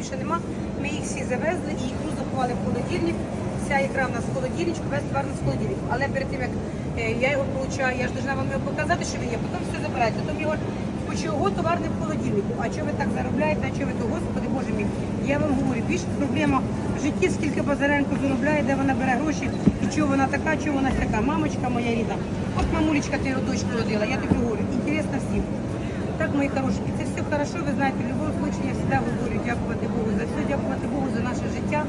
більше нема. Ми їх всі завезли і ікру заховали в холодильник. Вся ікра в нас в холодильничку, весь товар в холодильнику. Але перед тим як е, я його получаю, я ж должна вам його показати, що він є, потім все забирається. Потім його чого товар не в холодильнику. А чого ви так заробляєте, а чого ви то, господи, боже мій. Я вам говорю, більше проблема в житті, скільки Базаренко заробляє, де вона бере гроші, і чого вона така, чого вона така. Мамочка моя рідна. От мамулечка ти його дочку родила, я тобі говорю, інтересно всім. Так, мої хороші, це все хорошо, ви знаєте, в будь-якому випадку я завжди говорю, дякувати Богу за все, дякувати Богу за наше життя,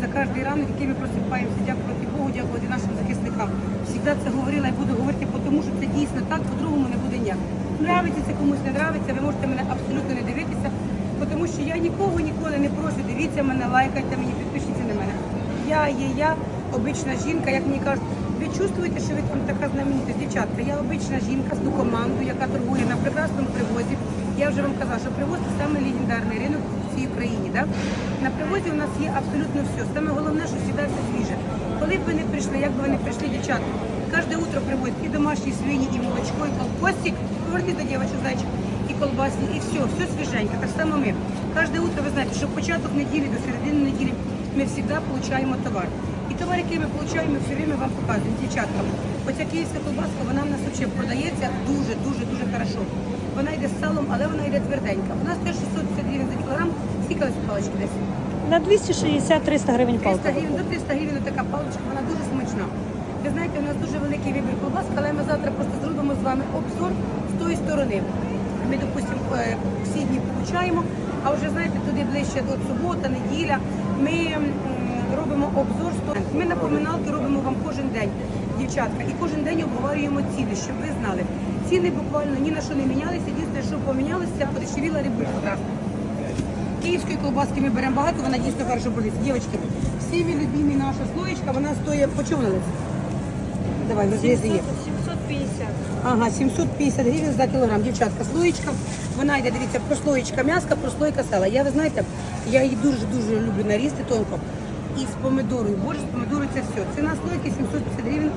за кожен ранок, який ми просипаємося, дякувати Богу, дякувати нашим захисникам. Всегда це говорила і буду говорити, тому що це дійсно так, по-другому не буде ніяк. Нравиться це комусь не нравиться, ви можете мене абсолютно не дивитися, тому що я нікого ніколи не прошу, дивіться мене, лайкайте мені, підпишіться на мене. Я є я, обична жінка, як мені кажуть, ви чувствуєте, що ви там така знаменита дівчатка. Я обична жінка з ту команду, яка торгує на прекрасному привозі. Я вже вам казала, що привоз це саме легендарний ринок в цій Україні. Да? На привозі у нас є абсолютно все. Саме головне, що завжди все свіже. Коли б ви не прийшли, як би ви не прийшли, дівчатка, кожне утро привозять і домашні свині, і молочко, і колбасик. Поверніть до дівчат, зайчик, і колбасні, і все, все свіженьке. Так само ми. Кожне утро, ви знаєте, що початок неділі до середини неділі ми завжди отримуємо товар. І товар, який ми отримуємо, все время вам показуємо, дівчаткам. Оця київська колбаска, вона в нас взагалі продається дуже, дуже, дуже хорошо. Вона йде з салом, але вона йде тверденька. У нас теж 650 гривень за кілограм. Скільки ось палички десь? На 260-300 гривень 300 палка. гривень, до 300 гривень така паличка, вона дуже смачна. Ви знаєте, у нас дуже великий вибір колбасок, але ми завтра просто зробимо з вами обзор з тої сторони. Ми, допустимо, е, всі дні получаємо, а вже знаєте, туди ближче до субота, неділя. Ми м, робимо обзор. з того. Ми напоминалки робимо вам кожен день, дівчатка, і кожен день обговорюємо ціни, щоб ви знали. Ціни буквально ні на що не мінялися. Єдине, що помінялося, подешевіла рибулька. Київської колбаски ми беремо багато, вона дійсно хорошо болить. Дівчатки, всі ви любимі наша слоєчка, вона стоїть, по чому вона? Давай, розрізи її. 750. Ага, 750 гривень за кілограм. Дівчатка, слоєчка. Вона йде, дивіться, прослоєчка м'яска, прослойка сала. Я, ви знаєте, я її дуже-дуже люблю нарізти тонко. І з помидорою. Боже, з помидорою це все. Ціна слойки 750 гривень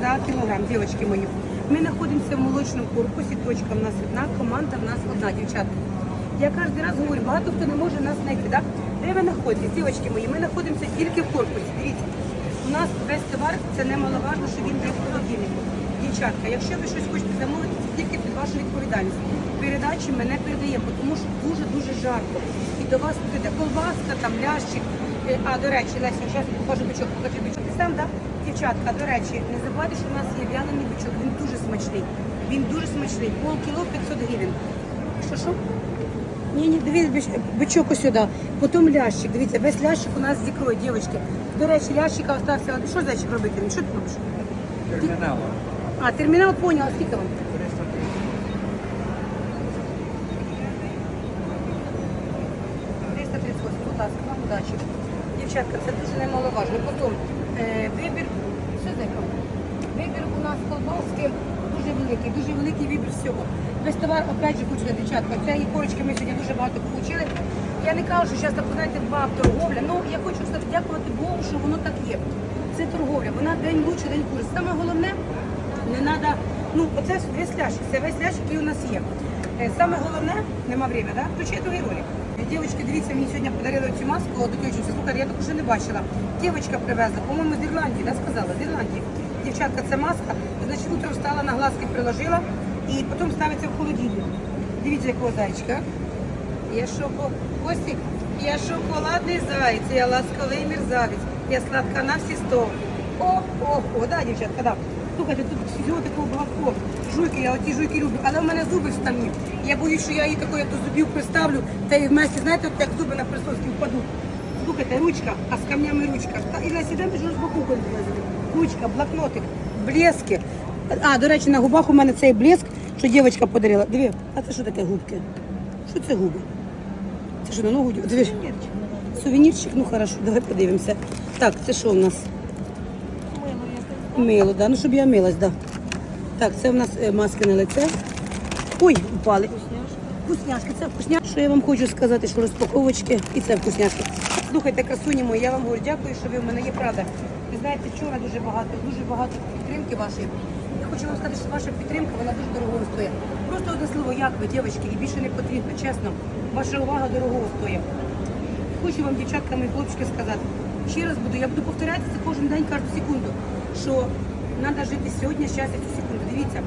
за кілограм, дівчатки мої. Ми знаходимося в молочному корпусі, точка в нас одна, команда в нас одна, дівчатка. Я кожен раз говорю, багато хто не може нас знайти. Да? Де ви знаходитесь, дівчатки мої? Ми знаходимося тільки в корпусі. Дивіться, у нас весь товар, це немаловажно, що він є в холодильнику. Дівчатка, якщо ви щось хочете замовити, це тільки під вашу відповідальність. Передачі ми не передаємо, тому що дуже-дуже жарко. І до вас тут іде колбаска, там лящик. Е, А, до речі, Леся, зараз покажу бичок, покажи бичок. Ти сам, так? Дівчатка, до речі, не забувайте, що у нас є в'ялений бичок, він дуже смачний. Він дуже смачний. Полкіло 500 гривень. Що, що? Ні, ні, дивіться, бичок ось сюди. Потім лящик. Дивіться, весь лящик у нас з ікрою, дівчатки. До речі, лящика остався. Що зайчик робити? Що ти робиш? Термінала. А, термінал поняла, скільки вам? 338, будь ласка, вам удачі. Дівчатка, це дуже немаловажно. Потім е, вибір, що? Вибір у нас колбаски дуже великий, дуже великий вибір всього. Весь товар, опять же, сказати, дівчатка, цієї корочки ми сьогодні дуже багато отримали. Я не кажу, що зараз так, знаєте, два торговля. Ну, я хочу сказати, дякувати Богу, що воно так є. Це торговля, вона день лучше, день хуже. Саме головне, не треба, ну, оце весь ляж, це весь ляж, який у нас є. Е, Саме головне, нема времени, да? Включай другий ролик. Дівчатки, дивіться, мені сьогодні подарили цю маску дівчинці. Слухайте, я таку ще не бачила. Дівчинка привезла, по-моєму, з Ірландії, да, сказала, з Ірландії. Дівчатка, це маска, значить, утром встала, на глазки приложила і потім ставиться в холодильник. Дивіться, якого зайчика. Я шоко... Костік, я шоколадний заяць, я ласковий мерзавець, я сладка на всі сто. О, о, о, да, дівчатка, да. Слухайте, тут всього такого багато. Жуйки, я оці жуйки люблю, але в мене зуби вставні. Я боюсь, що я її такою до зубів приставлю, та і вместе, знаєте, от як зуби на присоски впадуть. Слухайте, ручка, а з камнями ручка. Та, і Лесі, йдемо, що ж боку Ручка, блокнотик, блески. А, до речі, на губах у мене цей блеск, що дівчинка подарила. Диви, а це що таке губки? Що це губи? Це що на ногу? Диви. Сувенірчик, ну хорошо, давай подивимося. Так, це що у нас? Мило, да. Ну, щоб я милась, да. Так, це у нас е, маски на лице. Ой, упали. Вкусняшки, це вкусняшки. Що я вам хочу сказати, що розпаковочки і це вкусняшки. Слухайте, красуні мої, я вам говорю, дякую, що ви в мене є правда. Ви знаєте, вчора дуже багато, дуже багато підтримки вашої. Я хочу вам сказати, що ваша підтримка, вона дуже дорого стоїть. Просто одне слово, як ви, дівчатки, і більше не потрібно, чесно. Ваша увага дорого стоїть. хочу вам, дівчатка, мої хлопчики, сказати. Ще раз буду, я буду повторятися кожен день, кожну секунду, що треба жити сьогодні, щастя цю секунду. Дивіться,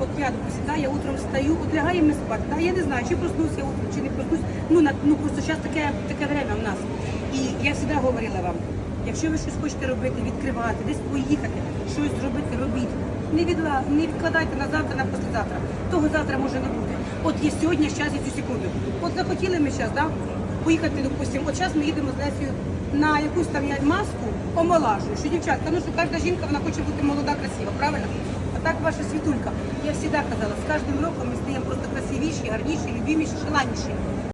от я, да, я утром встаю, от лягаємо ми спати. Да, я не знаю, чи проснусь я утром, чи не проснусь. Ну, на, ну просто зараз таке, таке время в нас. І я завжди говорила вам, якщо ви щось хочете робити, відкривати, десь поїхати, щось зробити, робіть. Не, відла, не відкладайте на завтра, на післязавтра. Того завтра може не бути. От є сьогодні час і цю секунду. От захотіли ми зараз, да, поїхати, допустимо, от зараз ми їдемо з Лесією на якусь там я маску омолажую, що дівчатка, ну що кожна жінка вона хоче бути молода, красива, правильно? А так ваша світулька. Я завжди казала, з кожним роком ми стаємо просто красивіші, гарніші, любіміші, желанніші.